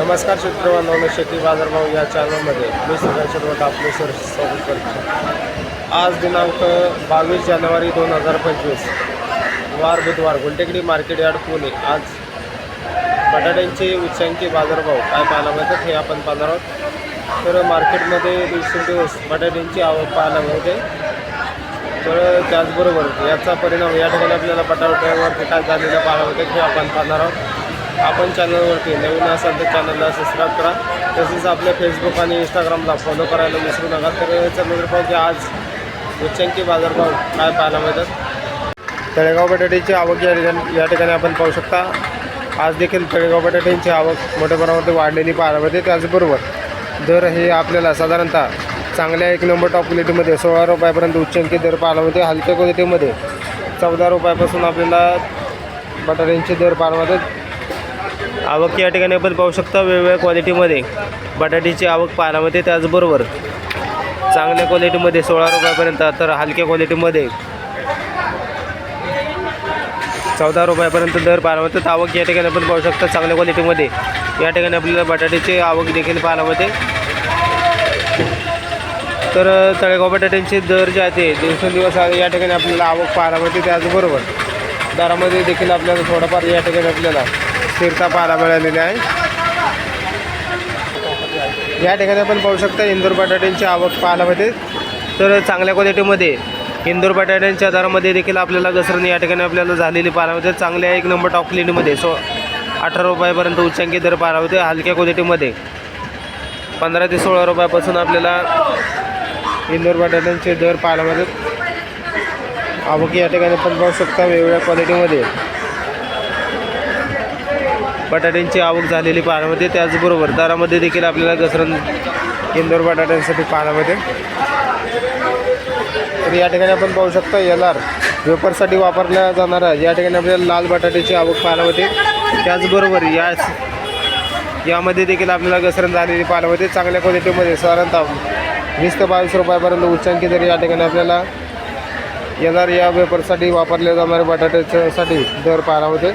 नमस्कार शेतकरी शेती बाजारभाव या चॅनलमध्ये मी सगळ्या सर्वात आपले सर स्वागत करतो. आज दिनांक बावीस जानेवारी दोन हजार पंचवीस. वार बुधवार गुलटेकडी मार्केट यार्ड पुणे. आज बटाट्यांचे उच्चांकी बाजारभाव काय पाहायला मिळतात हे आपण पाहणार आहोत. तर मार्केटमध्ये दिवसेंदिवस बटाट्यांची आवक पाहायला मिळते. तर त्याचबरोबर याचा परिणाम या ठिकाणी आपल्याला बटाट्यावरती काय झालेलं पाहायला मिळतं हे आपण पाहणार आहोत. आपण चॅनलवरती नवीन असाल तर चॅनलला सबस्क्राईब करा. तसेच आपल्या फेसबुक आणि इंस्टाग्रामला फॉलो करायला विसरू नका. तर चंद्र पाहू की आज उच्चांकी बाजारभाव काय पाहायला मिळतात? तळेगाव बटाट्याची आवक या ठिकाणी या ठिकाणी आपण पाहू शकता. आज देखील तळेगाव बटाट्यांची आवक मोठ्या प्रमाणात वाढलेली पाहायला मिळते. त्याचबरोबर दर हे आपल्याला साधारणतः चांगल्या एक नंबर टॉप क्वालिटीमध्ये सोळा रुपयापर्यंत उच्चांकी दर पाहायला मिळते. हलक्या क्वालिटीमध्ये चौदा रुपयापासून आपल्याला बटाट्यांचे दर पाहायला मिळतात. आवक या ठिकाणी आपण पाहू शकता वेगवेगळ्या क्वालिटीमध्ये बटाट्याची आवक पाहायला त्याचबरोबर. चांगल्या क्वालिटीमध्ये सोळा रुपयापर्यंत तर हलक्या क्वालिटीमध्ये चौदा रुपयापर्यंत दर पाहायला आवक या ठिकाणी आपण पाहू शकता चांगल्या क्वालिटीमध्ये या ठिकाणी आपल्याला बटाट्याची आवक देखील पाहायला तर तळेगाव बटाट्यांचे दर जे आहे ते दिवसेंदिवस या ठिकाणी आपल्याला आवक पाहायला मिळते त्याचबरोबर. दरामध्ये देखील आपल्याला थोडंफार या ठिकाणी आपल्याला स्थिरता पाहायला मिळालेली आहे. या ठिकाणी आपण पाहू शकता इंदोर बटाट्यांची आवक पाहायला मिळते. तर चांगल्या क्वालिटीमध्ये इंदोर बटाट्यांच्या दरामध्ये देखील आपल्याला घसरण या ठिकाणी आपल्याला झालेली पाहायला मिळते. चांगल्या एक नंबर टॉप क्वालिटीमध्ये सो अठरा रुपयापर्यंत उच्चांकी दर पाहायला मिळते हलक्या क्वालिटीमध्ये. पंधरा ते सोळा रुपयापासून आपल्याला इंदोर बटाट्यांचे दर पाहायला मिळतात. आवक या ठिकाणी आपण पाहू शकता वेगवेगळ्या क्वालिटीमध्ये. बटाट्यांची आवक झालेली पाण्यामध्ये त्याचबरोबर दरामध्ये देखील आपल्याला घसरण इंदोर बटाट्यांसाठी पाण्यामध्ये तर या ठिकाणी आपण पाहू शकता एल आर वेपरसाठी वापरल्या जाणारा या ठिकाणी आपल्याला लाल बटाट्याची आवक पाहायला होते त्याचबरोबर या यामध्ये देखील आपल्याला घसरण झालेली पाहायला होते चांगल्या क्वालिटीमध्ये साधारणतः वीस ते बावीस रुपयापर्यंत उच्चांकी तरी या ठिकाणी आपल्याला एल आर या वेपरसाठी वापरल्या जाणाऱ्या बटाट्याच्यासाठी दर पाहायला होते